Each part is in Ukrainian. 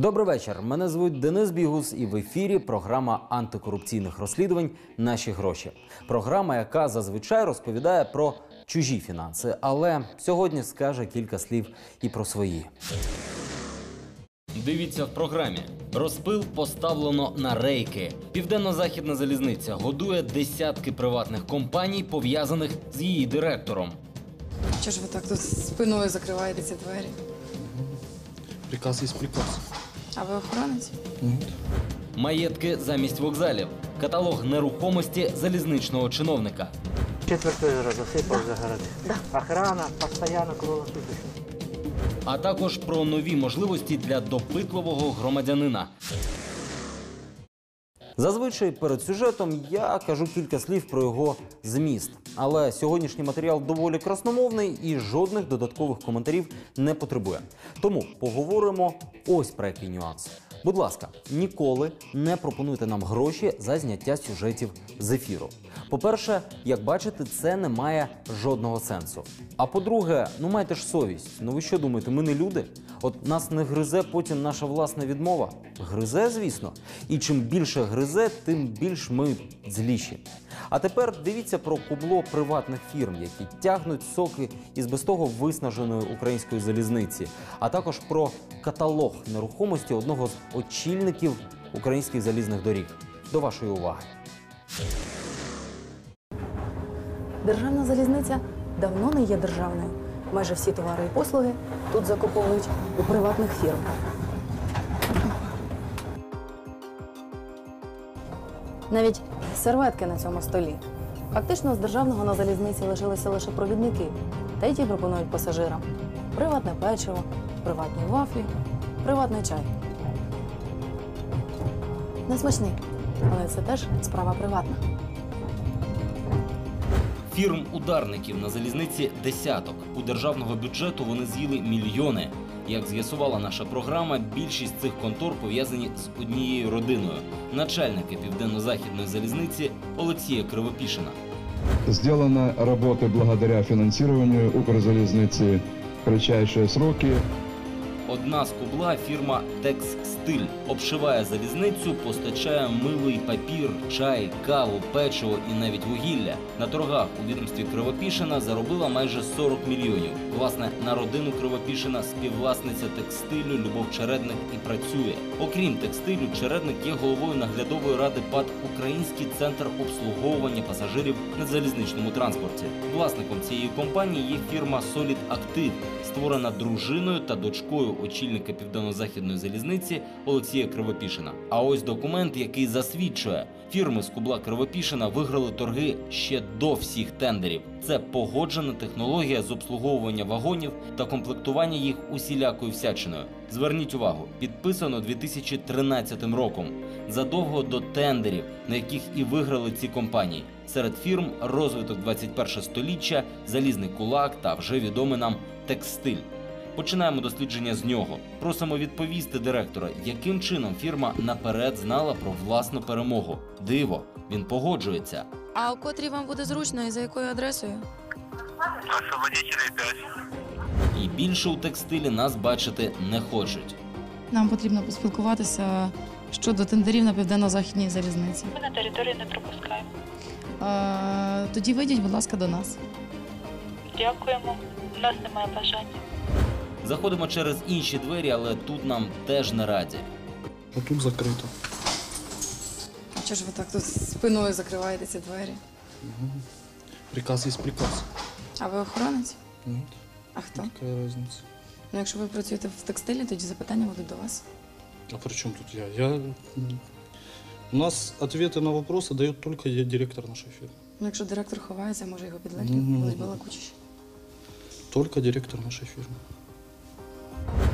Добрий вечір. Мене звуть Денис Бігус, і в ефірі програма антикорупційних розслідувань Наші гроші. Програма, яка зазвичай розповідає про чужі фінанси, але сьогодні скаже кілька слів і про свої. Дивіться в програмі. Розпил поставлено на рейки. Південно-західна залізниця годує десятки приватних компаній, пов'язаних з її директором. Чого ж ви так тут спиною закриваєте ці двері? Приказ есть приказ. А ви охоронець? Ні. Маєтки замість вокзалів. Каталог нерухомості залізничного чиновника. Четвертий раз засипав за города. Охрана постоянно круглосуточно. а також про нові можливості для допитливого громадянина. Зазвичай перед сюжетом я кажу кілька слів про його зміст. Але сьогоднішній матеріал доволі красномовний і жодних додаткових коментарів не потребує. Тому поговоримо ось про який нюанс. Будь ласка, ніколи не пропонуйте нам гроші за зняття сюжетів з ефіру. По-перше, як бачите, це не має жодного сенсу. А по-друге, ну майте ж совість. Ну ви що думаєте, ми не люди? От нас не гризе потім наша власна відмова. Гризе, звісно. І чим більше гризе, тим більш ми зліші. А тепер дивіться про кубло приватних фірм, які тягнуть соки із без того виснаженої української залізниці, а також про каталог нерухомості одного з очільників українських залізних доріг. До вашої уваги. Державна залізниця давно не є державною. Майже всі товари і послуги тут закуповують у приватних фірм. Навіть серветки на цьому столі. Фактично, з державного на залізниці лишилися лише провідники, та й ті пропонують пасажирам приватне печиво, приватні вафлі, приватний чай Несмачний, але це теж справа приватна. Фірм ударників на залізниці десяток. У державного бюджету вони з'їли мільйони. Як з'ясувала наша програма, більшість цих контор пов'язані з однією родиною начальники південно-західної залізниці Олексія Кривопішина. Сделаны работы благодаря финансированию Укрзалезницы в кратчайшие сроки. Одна з кубла фірма Текстиль обшиває залізницю, постачає милий папір, чай, каву, печиво і навіть вугілля. На торгах у відомстві Кривопішина заробила майже 40 мільйонів. Власне, на родину Кривопішина співвласниця текстилю Любов Чередник і працює. Окрім текстилю, Чередник є головою наглядової ради ПАД Український центр обслуговування пасажирів на залізничному транспорті. Власником цієї компанії є фірма Solid Active, створена дружиною та дочкою очільника південно-західної залізниці Олексія Кривопішина. А ось документ, який засвідчує, фірми з кубла Кривопішина виграли торги ще до всіх тендерів. Це погоджена технологія з обслуговування вагонів та комплектування їх усілякою всячиною. Зверніть увагу, підписано 2013 роком, задовго до тендерів, на яких і виграли ці компанії. Серед фірм розвиток 21 століття, залізний кулак та вже відомий нам текстиль. Починаємо дослідження з нього. Просимо відповісти директора, яким чином фірма наперед знала про власну перемогу. Диво, він погоджується. А у котрій вам буде зручно і за якою адресою? Освободителей 5. І більше у текстилі нас бачити не хочуть. Нам потрібно поспілкуватися щодо тендерів на південно-західній залізниці. Ми на територію не пропускаємо. Е, тоді вийдіть, будь ласка, до нас. Дякуємо. У нас немає бажання. Заходимо через інші двері, але тут нам теж не раді. Вот тут закрыто. А чого ж ви так тут спиною закриваєте ці двері? Приказ есть приказ. А ви охоронець? Нет. А хто? Какая разница? Ну, якщо ви працюєте в текстилі, тоді запитання будуть до вас. А при чем тут я? Я... м, У нас ответы на вопросы дает только я, директор нашей фирмы. Ну, якщо директор ховається, може його підлеглі Ну, будуть балакучіші. Только директор нашей фирмы.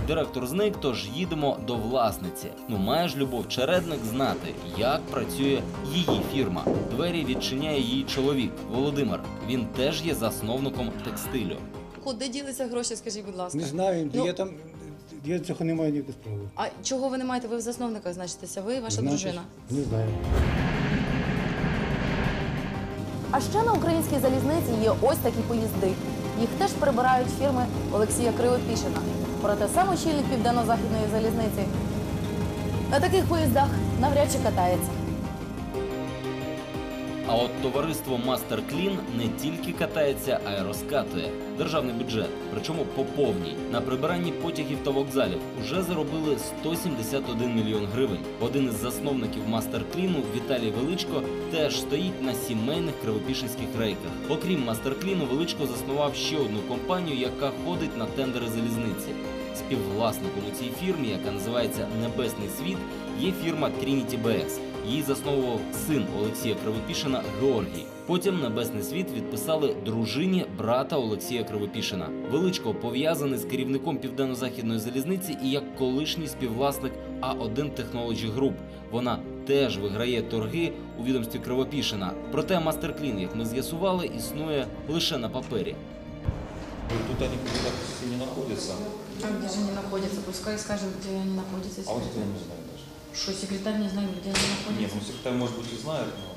Директор зник, тож їдемо до власниці. Ну має ж Любов Чередник знати, як працює її фірма. Двері відчиняє її чоловік Володимир. Він теж є засновником текстилю. Куди ділися гроші, скажіть, будь ласка? Не знаю, Ну- я там я цього не маю ніякої справи. А чого ви не маєте? Ви в засновниках значитеся? Ви і ваша Значить, дружина. Не знаю. А ще на українській залізниці є ось такі поїзди. Їх теж прибирають фірми Олексія Кривопішина. Проте сам очільник південно-західної залізниці На таких поїздах навряд чи катається. А от товариство Мастер Клін не тільки катається, а й розкатує державний бюджет, причому по повній. На прибиранні потягів та вокзалів уже заробили 171 мільйон гривень. Один із засновників Мастер Кліну Віталій Величко теж стоїть на сімейних кривопішинських рейках. Окрім Мастер Кліну, Величко заснував ще одну компанію, яка ходить на тендери залізниці. Співвласником у цій фірмі, яка називається Небесний світ, є фірма Trinity BS. Її засновував син Олексія Кривопішина Георгій. Потім Небесний світ відписали дружині брата Олексія Кривопішина. Величко пов'язаний з керівником південно-західної залізниці і як колишній співвласник А1 Technology Group. Вона теж виграє торги у відомстві Кривопішина. Проте Мастерклін, як ми з'ясували, існує лише на папері. Тут они куда все не находятся, А где же они находятся? Пускай скажет, где они находятся. а вот это я не знаю даже. Что, секретарь не знает, где они Нет, находятся? ну секретарь, может быть, и знает, но...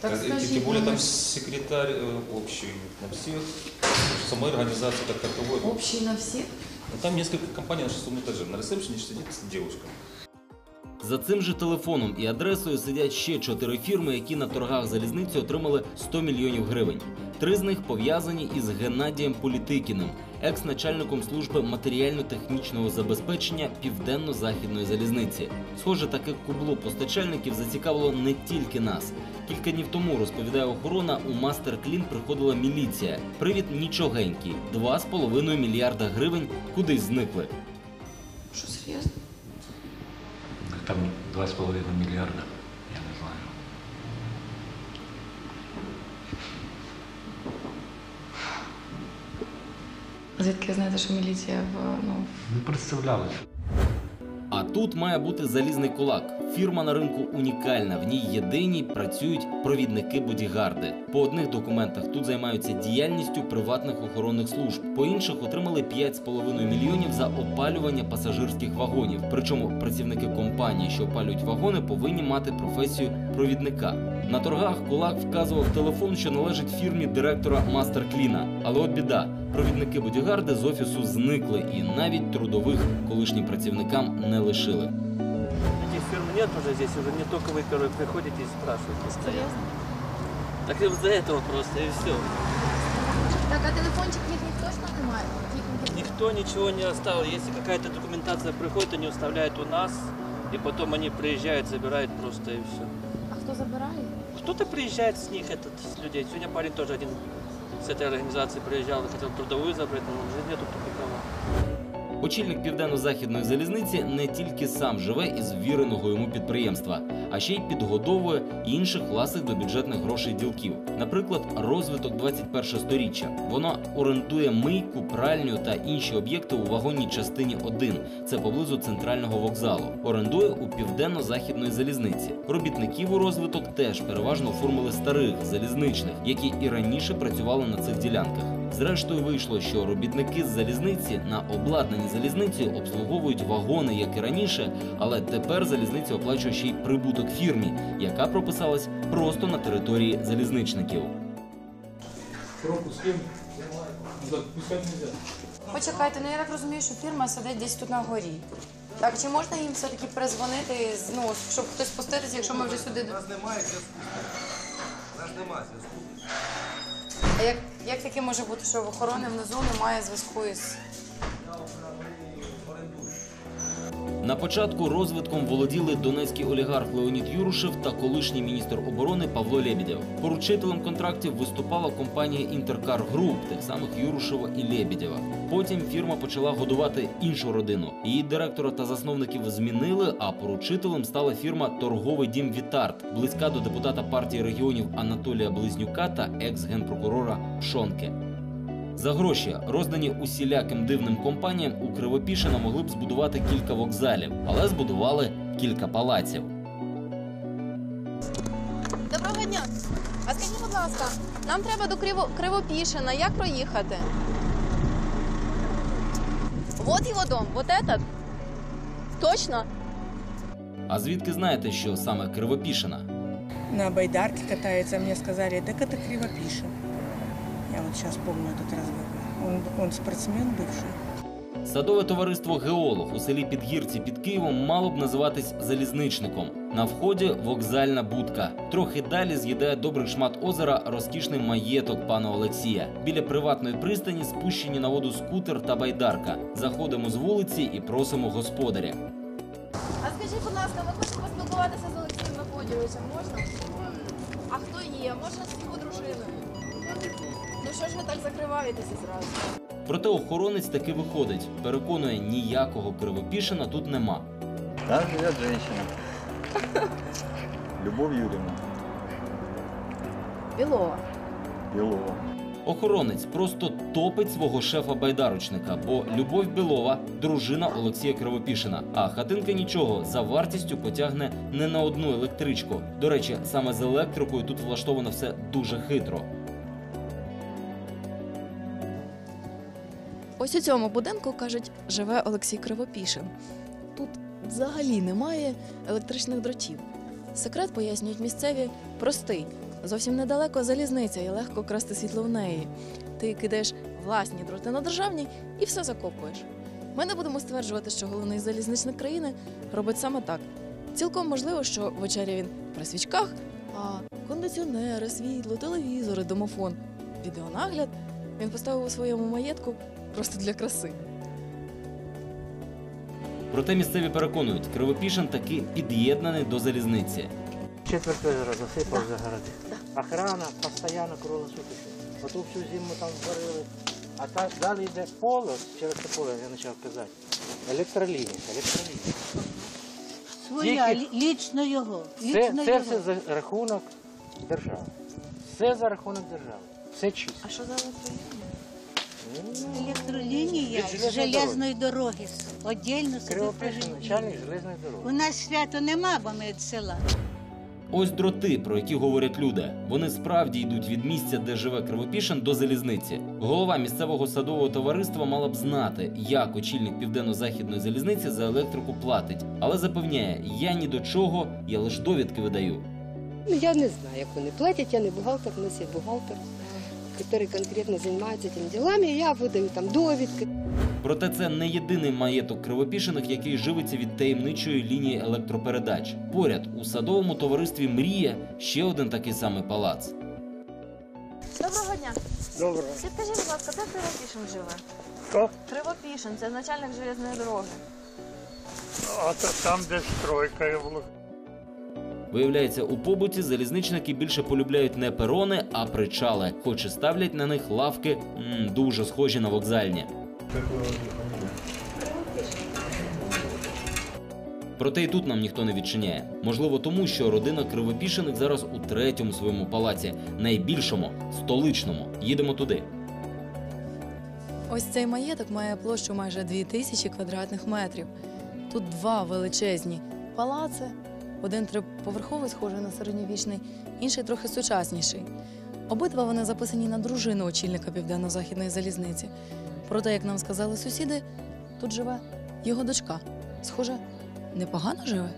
Так Э, скажи, Тем более там ну, секретарь э, общий на всех, самой организации как таковой. Общий на всех? Ну, там несколько компаний на шестом этаже. На ресепшене сидит девушка. За цим же телефоном і адресою сидять ще чотири фірми, які на торгах залізниці отримали 100 мільйонів гривень. Три з них пов'язані із Геннадієм Політикіним, екс-начальником служби матеріально-технічного забезпечення Південно-Західної залізниці. Схоже, таке кубло постачальників зацікавило не тільки нас. Кілька днів тому розповідає охорона, у Мастер Клін приходила міліція. Привід нічогенький, 2,5 мільярда гривень кудись зникли. Что, серьезно? Там 2,5 мільярда, я не знаю. Звідки ви знаєте, що міліція в ну Не представлялися. А тут має бути залізний кулак. Фірма на ринку унікальна. В ній єдині працюють провідники бодігарди. По одних документах тут займаються діяльністю приватних охоронних служб. По інших отримали 5,5 мільйонів за опалювання пасажирських вагонів. Причому працівники компанії, що опалюють вагони, повинні мати професію провідника. На торгах кулак вказував телефон, що належить фірмі директора Мастер Кліна. Але от біда. Провідники бодігарди з офісу зникли і навіть трудових колишнім працівникам не лишили. Этих фирм нет уже здесь, уже не только вы, которые приходите и спрашиваете постоянно. Серйозно? Так из-за этого просто и все. Так, а телефончик їхніх точно немає? Їхніх- Никто ничего не оставил. Если какая-то документация приходит, они оставляют у нас, и потом они приезжают, забирают просто и все. А хто забирає? Кто-то приезжает с них, этот, с людей. Сегодня парень тоже один с этой организации приезжал, хотел трудовую забрать, но уже нету тут никого. Очільник південно-західної залізниці не тільки сам живе із ввіреного йому підприємства, а ще й підгодовує інших власних до бюджетних грошей ділків. Наприклад, розвиток 21 сторіччя. Воно орендує мийку, пральню та інші об'єкти у вагонній частині 1. Це поблизу центрального вокзалу. Орендує у південно-західної залізниці. Робітників у розвиток теж переважно оформили старих залізничних, які і раніше працювали на цих ділянках. Зрештою вийшло, що робітники з залізниці на обладнаній залізниці обслуговують вагони, як і раніше, але тепер залізниця оплачує ще й прибуток фірмі, яка прописалась просто на території залізничників. Почекайте, ну я так розумію, що фірма сидить десь тут на горі. Так, чи можна їм все-таки перезвонити, ну, щоб хтось спуститися, якщо ми вже сюди. У нас немає зв'язку. У нас немає зв'язку. А як, як таке може бути, що в охорони внизу немає зв'язку із. На початку розвитком володіли донецький олігарх Леонід Юрушев та колишній міністр оборони Павло Лебідєв. Поручителем контрактів виступала компанія Інтеркар Груп, тих самих Юрушева і Лебідєва. Потім фірма почала годувати іншу родину. Її директора та засновників змінили, а поручителем стала фірма Торговий дім Вітарт, близька до депутата партії регіонів Анатолія Близнюка та екс-генпрокурора Пшонке. За гроші, роздані усіляким дивним компаніям, у Кривопішина могли б збудувати кілька вокзалів, але збудували кілька палаців. Доброго дня. А скажіть, будь ласка, нам треба до Криво... Кривопішина. Як проїхати? Вот его дом, вот этот. Точно? А звідки знаєте, що саме Кривопішина? На байдарке катается, мне сказали, так это Кривопишин. Вот сейчас помню этот разговор. Он, он спортсмен бывший. Садове товариство Геолог у селі Підгірці під Києвом мало б називатись залізничником. На вході вокзальна будка. Трохи далі з'їдає добрий шмат озера розкішний маєток пана Олексія. Біля приватної пристані спущені на воду скутер та байдарка. Заходимо з вулиці і просимо господаря. А скажіть, будь ласка, ми хочемо поспілкуватися з Олексієм Мефодійовичем, можна? А хто є? Можна з його дружиною? Ну що ж ви так закриваєтеся зразу? Проте охоронець таки виходить. Переконує, ніякого кривопішина тут нема. Там живет женщина. Любовь Юрьевна Білова. Белова. Охоронець просто топить свого шефа байдарочника, бо Любов Білова дружина Олексія Кривопішина. А хатинка нічого за вартістю потягне не на одну електричку. До речі, саме з електрикою тут влаштовано все дуже хитро. Ось у цьому будинку, кажуть, живе Олексій Кривопішин. Тут взагалі немає електричних дротів. Секрет, пояснюють місцеві, простий. Зовсім недалеко залізниця і легко красти світло в неї. Ти кидаєш власні дроти на державні і все закопуєш. Ми не будемо стверджувати, що головний залізничник країни робить саме так. Цілком можливо, що вечеря він при свічках, а кондиціонери, світло, телевізори, домофон, відеонагляд він поставив у своєму маєтку просто для краси. Проте місцеві переконують, Кривопішин таки під'єднаний до залізниці. Четверть озера засипав загороди. Охрана постійно круглосуточно. Оту всю зиму там варили. А так далі йде поле, через це поле я почав казати. Електролінія, електролінія. Своя, Тільки- лічно його. Це, Лічно це його. все за рахунок держави. Все за рахунок держави. Все чисто. А що за електролінія? Електролінія з железної дороги. Отдельно собі Кривопишин, начальник железної дороги. У нас свято нема, бо ми від села. Ось дроти, про які говорять люди. Вони справді йдуть від місця, де живе Кривопішин, до залізниці. Голова місцевого садового товариства мала б знати, як очільник південно-західної залізниці за електрику платить, але запевняє, я ні до чого, я лише довідки видаю. Ну, я не знаю, як вони платять, я не бухгалтер, у нас є бухгалтер, який конкретно займається цими ділами, я видаю там довідки. Проте це не єдиний маєток кривопішених, який живиться від таємничої лінії електропередач. Поряд у садовому товаристві Мрія ще один такий самий палац. Доброго дня. Доброго. Підкажіть, будь ласка, де Кривопішин живе? Хто? Кривопішин, це начальник железної дороги. А то там, де стройка я була. Виявляється, у побуті залізничники більше полюбляють не перони, а причали, хоч і ставлять на них лавки дуже схожі на вокзальні. Проте і тут нам ніхто не відчиняє. Можливо, тому що родина кривопішених зараз у третьому своєму палаці, найбільшому, столичному. Їдемо туди. Ось цей маєток має площу майже 2000 квадратних метрів. Тут два величезні палаци. Один триповерховий, схожий на середньовічний, інший трохи сучасніший. Обидва вони записані на дружину очільника південно-західної залізниці. Проте, як нам сказали сусіди, тут живе його дочка. Схоже, непогано живе.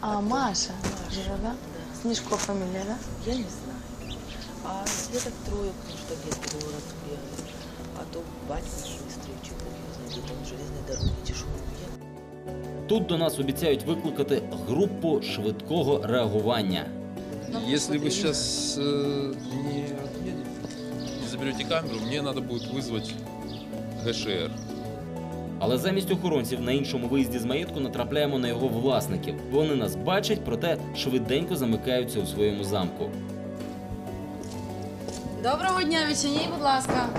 А Маша живе, да? Снежко фамилия, да? Я не знаю. А деток трое, потому что в город бегают. А то батька шустрый, что его знайдет, он железной дороги тяжелый. Тут до нас обіцяють викликати групу швидкого реагування. Если вы сейчас э, не отъедете, не заберете камеру, мне надо будет вызвать ГШР. Але замість охоронців на іншому виїзді з маєтку натрапляємо на його власників. Вони нас бачать, проте швиденько замикаються у своєму замку. Доброго дня, відчиніть, будь ласка.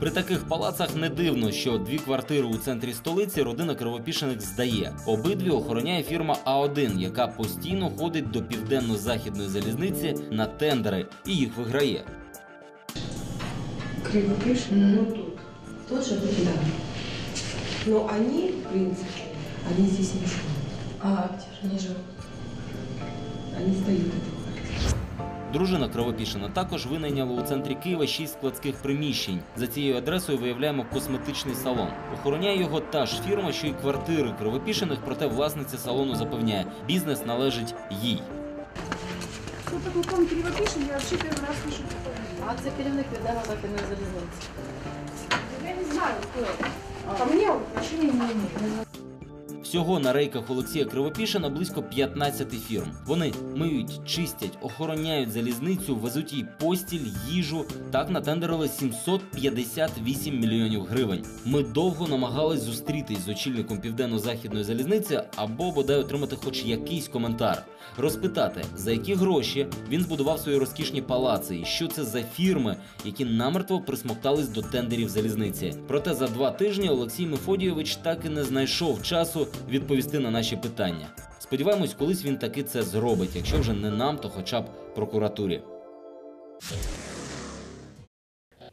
При таких палацах не дивно, що дві квартири у центрі столиці родина кривопішених здає. Обидві охороняє фірма А1, яка постійно ходить до південно-західної залізниці на тендери і їх виграє. Кривопишин, ну тут. Тот же да. Но они, в принципе, они здесь не живут. А где же они живут? Они сдают квартиру. Дружина Кривопішина також винайняла у центрі Києва шість складських приміщень. За цією адресою виявляємо косметичний салон. Охороняє його та ж фірма, що й квартири Кривопішиних, проте власниця салону запевняє, бізнес належить їй. Кто такой Том Кривопишин, я вообще первый раз слышу такое. А це керівник Південно-Західної залізниці. Я не знаю, кто это. Ко мне он отношения не имеет. Всього на рейках Олексія Кривопішина близько 15 фірм. Вони миють, чистять, охороняють залізницю, везуть їй постіль, їжу. Так натендерили 758 мільйонів гривень. Ми довго намагались зустрітись з очільником південно-західної залізниці або бодай отримати хоч якийсь коментар, розпитати, за які гроші він збудував свої розкішні палаци, і що це за фірми, які намертво присмоктались до тендерів залізниці. Проте за два тижні Олексій Мефодійович так і не знайшов часу відповісти на наші питання. Сподіваємось, колись він таки це зробить, якщо вже не нам, то хоча б прокуратурі.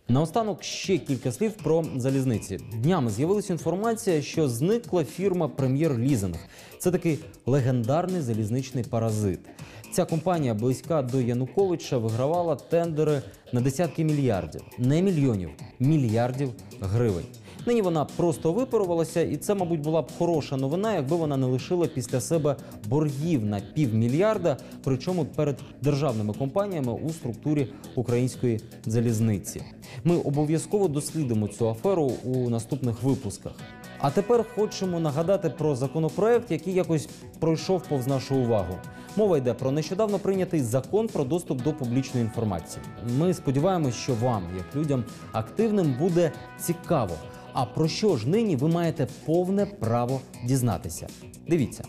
Наостанок ще кілька слів про залізниці. Днями з'явилася інформація, що зникла фірма Прем'єр Лізинг. Це такий легендарний залізничний паразит. Ця компанія близька до Януковича вигравала тендери на десятки мільярдів, не мільйонів, мільярдів гривень. Нині вона просто випарувалася, і це, мабуть, була б хороша новина, якби вона не лишила після себе боргів на півмільярда, причому перед державними компаніями у структурі української залізниці. Ми обов'язково дослідимо цю аферу у наступних випусках. А тепер хочемо нагадати про законопроект, який якось пройшов повз нашу увагу. Мова йде про нещодавно прийнятий закон про доступ до публічної інформації. Ми сподіваємось, що вам, як людям активним, буде цікаво. А про що ж нині ви маєте повне право дізнатися? Дивіться.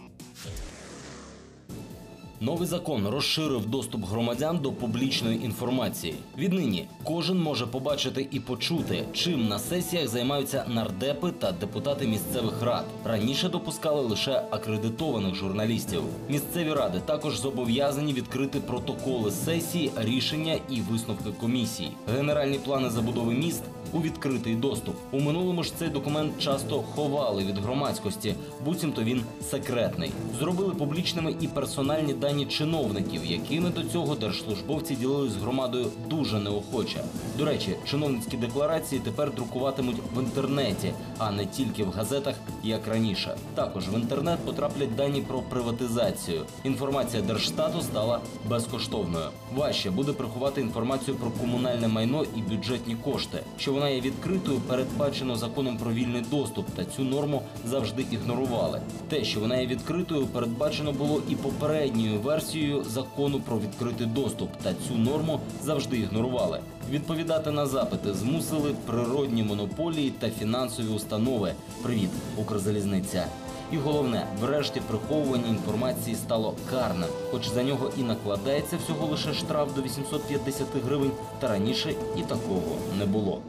Новий закон розширив доступ громадян до публічної інформації. Віднині кожен може побачити і почути, чим на сесіях займаються нардепи та депутати місцевих рад. Раніше допускали лише акредитованих журналістів. Місцеві ради також зобов'язані відкрити протоколи сесії, рішення і висновки комісій. Генеральні плани забудови міст у відкритий доступ. У минулому ж цей документ часто ховали від громадськості, буцімто він секретний. Зробили публічними і персональні дані чиновників, якими до цього держслужбовці ділились з громадою дуже неохоче. До речі, чиновницькі декларації тепер друкуватимуть в інтернеті, а не тільки в газетах, як раніше. Також в інтернет потраплять дані про приватизацію. Інформація Держстату стала безкоштовною. Важче буде приховати інформацію про комунальне майно і бюджетні кошти. Що вона є відкритою, передбачено законом про вільний доступ, та цю норму завжди ігнорували. Те, що вона є відкритою, передбачено було і попередньою версією закону про відкритий доступ, та цю норму завжди ігнорували. Відповідати на запити змусили природні монополії та фінансові установи. Привіт, Укрзалізниця. І головне, врешті приховування інформації стало карним, хоч за нього і накладається всього лише штраф до 850 гривень, та раніше і такого не було.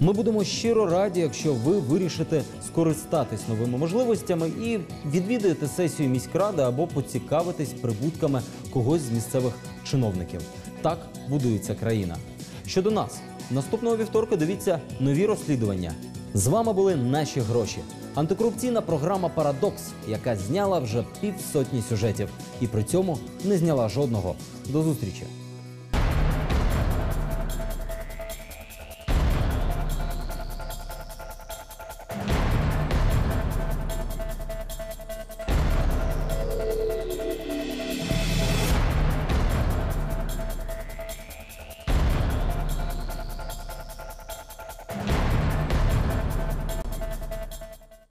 Ми будемо щиро раді, якщо ви вирішите скористатись новими можливостями і відвідаєте сесію міськради або поцікавитесь прибутками когось з місцевих чиновників. Так будується країна. Щодо нас, наступного вівторка дивіться нові розслідування. З вами були наші гроші. Антикорупційна програма Парадокс, яка зняла вже півсотні сюжетів, і при цьому не зняла жодного. До зустрічі!